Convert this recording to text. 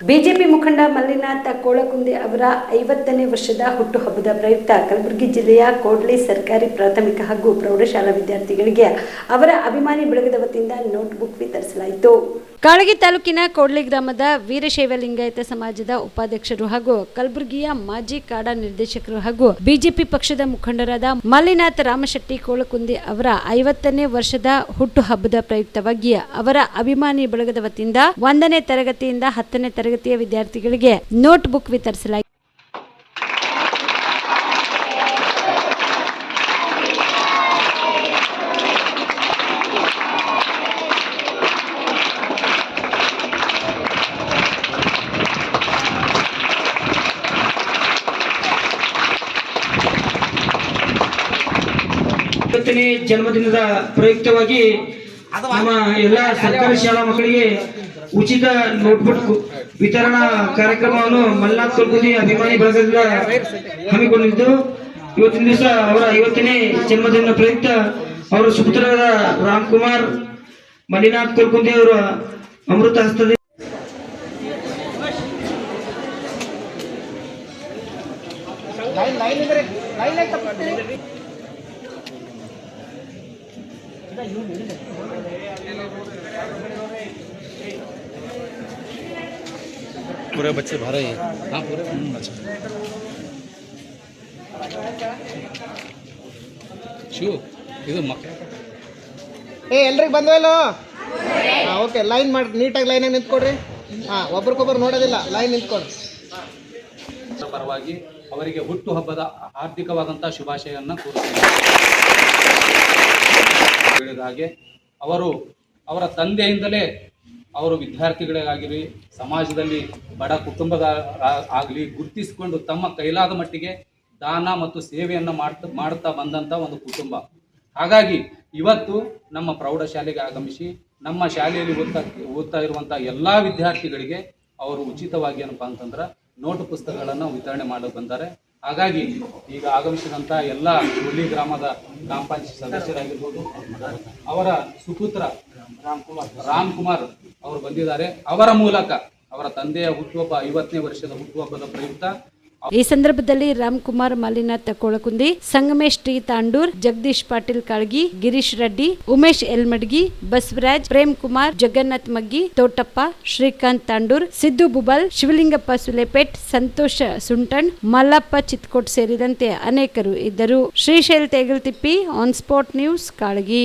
BJP ಮುಖಂಡ ಮಲ್ಲಿನಾಥ ಕೋಳಕುಂದೆ ಅವರ ಐವತ್ತನೇ ವರ್ಷದ ಹುಟ್ಟುಹಬ್ಬದ ಪ್ರಯುಕ್ತ ಕಲಬುರಗಿ ಜಿಲ್ಲೆಯ ಕೋಡ್ಲಿ ಸರ್ಕಾರಿ ಪ್ರಾಥಮಿಕ ಹಾಗೂ ಪ್ರೌಢಶಾಲಾ ವಿದ್ಯಾರ್ಥಿಗಳಿಗೆ ಅವರ ಅಭಿಮಾನಿ ಬಳಗದ ವತಿಯಿಂದ ನೋಟ್ಬುಕ್ ವಿತರಿಸಲಾಯಿತು. ಕಾಳಗಿ ತಾಲೂಕಿನ ಕೋಡ್ಲಿ ಗ್ರಾಮದ ವೀರಶೈವ ಲಿಂಗಾಯತ ಸಮಾಜದ ಉಪಾಧ್ಯಕ್ಷರು ಹಾಗೂ ಕಲಬುರಗಿಯ ಮಾಜಿ ಕಾಡ ನಿರ್ದೇಶಕರು ಹಾಗೂ ಬಿಜೆಪಿ ಪಕ್ಷದ ಮುಖಂಡರಾದ ಮಲ್ಲಿನಾಥ ರಾಮಶೆಟ್ಟಿ ಕೋಳಕುಂದಿ ಅವರ ಐವತ್ತನೇ ವರ್ಷದ ಹುಟ್ಟುಹಬ್ಬದ ಪ್ರಯುಕ್ತವಾಗಿ ಅವರ ಅಭಿಮಾನಿ ಬಳಗದ ವತಿಯಿಂದ ಒಂದನೇ ತರಗತಿಯಿಂದ ಹತ್ತನೇ ತರಗತಿಯ ವಿದ್ಯಾರ್ಥಿಗಳಿಗೆ ನೋಟ್ ಬುಕ್ ವಿತರಿಸಲಾಯಿತು ಐವತ್ತನೇ ಜನ್ಮದಿನದ ಪ್ರಯುಕ್ತವಾಗಿ ನಮ್ಮ ಎಲ್ಲ ಸರ್ಕಾರಿ ಶಾಲಾ ಮಕ್ಕಳಿಗೆ ಉಚಿತ ನೋಟ್ಬುಕ್ ವಿತರಣಾ ಕಾರ್ಯಕ್ರಮವನ್ನು ಮಲ್ನಾಥ್ ಕಲ್ಬುದಿ ಅಭಿಮಾನಿ ಬಳಗದಿಂದ ಹಮ್ಮಿಕೊಂಡಿದ್ದು ಇವತ್ತಿನ ದಿವಸ ಅವರ ಐವತ್ತನೇ ಜನ್ಮದಿನ ಪ್ರಯುಕ್ತ ಅವರ ಸುಪುತ್ರರಾದ ರಾಮ್ ಕುಮಾರ್ ಮಲ್ಲಿನಾಥ್ ಕೊಲ್ಕುಂದಿ ಅವರ ಅಮೃತ ಹಸ್ತದ ಲೈನ್ ಲೈನ್ ಲೈನ್. पूरे बच्चे भरे हैं हाँ पूरे हम्म, अच्छा ಶಿವ ಇದು ಮಕ್ಕ ಏ ಎಲ್ರಿಗೆ ಬಂದ್ವಲ್ಲೋ ಹಾಂ ಓಕೆ ಲೈನ್ ಮಾಡಿ ನೀಟಾಗಿ ಲೈನಾಗಿ ನಿಂತ್ಕೊಡ್ರಿ ಹಾಂ ಒಬ್ರಿಗೊಬ್ರು ನೋಡೋದಿಲ್ಲ ಲೈನ್ ನಿಂತ್ಕೊಡ್ರಿ ಪರವಾಗಿ ಅವರಿಗೆ ಹುಟ್ಟುಹಬ್ಬದ ಹಾರ್ದಿಕವಾದಂತಹ ಶುಭಾಶಯವನ್ನು ಕೋರುತ್ತೇನೆ ಹೇಳಿದ ಹಾಗೆ ಅವರು ಅವರ ತಂದೆಯಿಂದಲೇ ಅವರು ವಿದ್ಯಾರ್ಥಿಗಳಿಗಾಗಿರಿ ಸಮಾಜದಲ್ಲಿ ಬಡ ಕುಟುಂಬದ ಆಗಲಿ, ಗುರುತಿಸಿಕೊಂಡು ತಮ್ಮ ಕೈಲಾದ ಮಟ್ಟಿಗೆ ದಾನ ಮತ್ತು ಸೇವೆಯನ್ನು ಮಾಡ್ತಾ ಮಾಡ್ತಾ ಬಂದಂಥ ಒಂದು ಕುಟುಂಬ. ಹಾಗಾಗಿ ಇವತ್ತು ನಮ್ಮ ಪ್ರೌಢಶಾಲೆಗೆ ಆಗಮಿಸಿ, ನಮ್ಮ ಶಾಲೆಯಲ್ಲಿ ಓದ್ತಾ ಓದ್ತಾ ಇರುವಂಥ ಎಲ್ಲ ವಿದ್ಯಾರ್ಥಿಗಳಿಗೆ ಅವರು ಉಚಿತವಾಗಿ ಏನಪ್ಪ ಅಂತಂದ್ರೆ ನೋಟು ಪುಸ್ತಕಗಳನ್ನು ವಿತರಣೆ ಮಾಡಲು ಬಂದ್ದಾರೆ ಹಾಗಾಗಿ ಈಗ ಆಗಮಿಸಿದಂಥ ಎಲ್ಲ ಹುಲಿ ಗ್ರಾಮದ ಗ್ರಾಮ ಪಂಚಾಯತ್ ಸದಸ್ಯರಾಗಿರ್ಬೋದು ಅವರ ಸುಪುತ್ರ ರಾಮ್ ಕುಮಾರ್ ಅವರು ಬಂದಿದ್ದಾರೆ. ಅವರ ಮೂಲಕ ಅವರ ತಂದೆಯ ಹುಟ್ಟುಹಬ್ಬ ಐವತ್ತನೇ ವರ್ಷದ ಹುಟ್ಟುಹಬ್ಬದ ಪ್ರಯುಕ್ತ ಈ ಸಂದರ್ಭದಲ್ಲಿ ರಾಮ್ಕುಮಾರ್ ಮಲ್ಲಿನಾಥ್ ಕೋಳಕುಂದಿ, ಸಂಗಮೇಶ್ ಟಿ ತಾಂಡೂರ್, ಜಗದೀಶ್ ಪಾಟೀಲ್ ಕಾಳ್ಗಿ, ಗಿರೀಶ್ ರೆಡ್ಡಿ, ಉಮೇಶ್ ಎಲ್ಮಡ್ಗಿ, ಬಸವರಾಜ್ ಪ್ರೇಮ್ ಕುಮಾರ್, ಜಗನ್ನಾಥ್ ಮಗ್ಗಿ, ತೋಟಪ್ಪ, ಶ್ರೀಕಾಂತ್ ತಾಂಡೂರ್, ಸಿದ್ದು ಬುಬಲ್, ಶಿವಲಿಂಗಪ್ಪ ಸುಲೆಪೇಟ್, ಸಂತೋಷ ಸುಂಟಣ್, ಮಲ್ಲಪ್ಪ ಚಿತ್ಕೋಟ್ ಸೇರಿದಂತೆ ಅನೇಕರು ಇದ್ದರು. Shrishail Tegaltippi on spot news, Kalagi.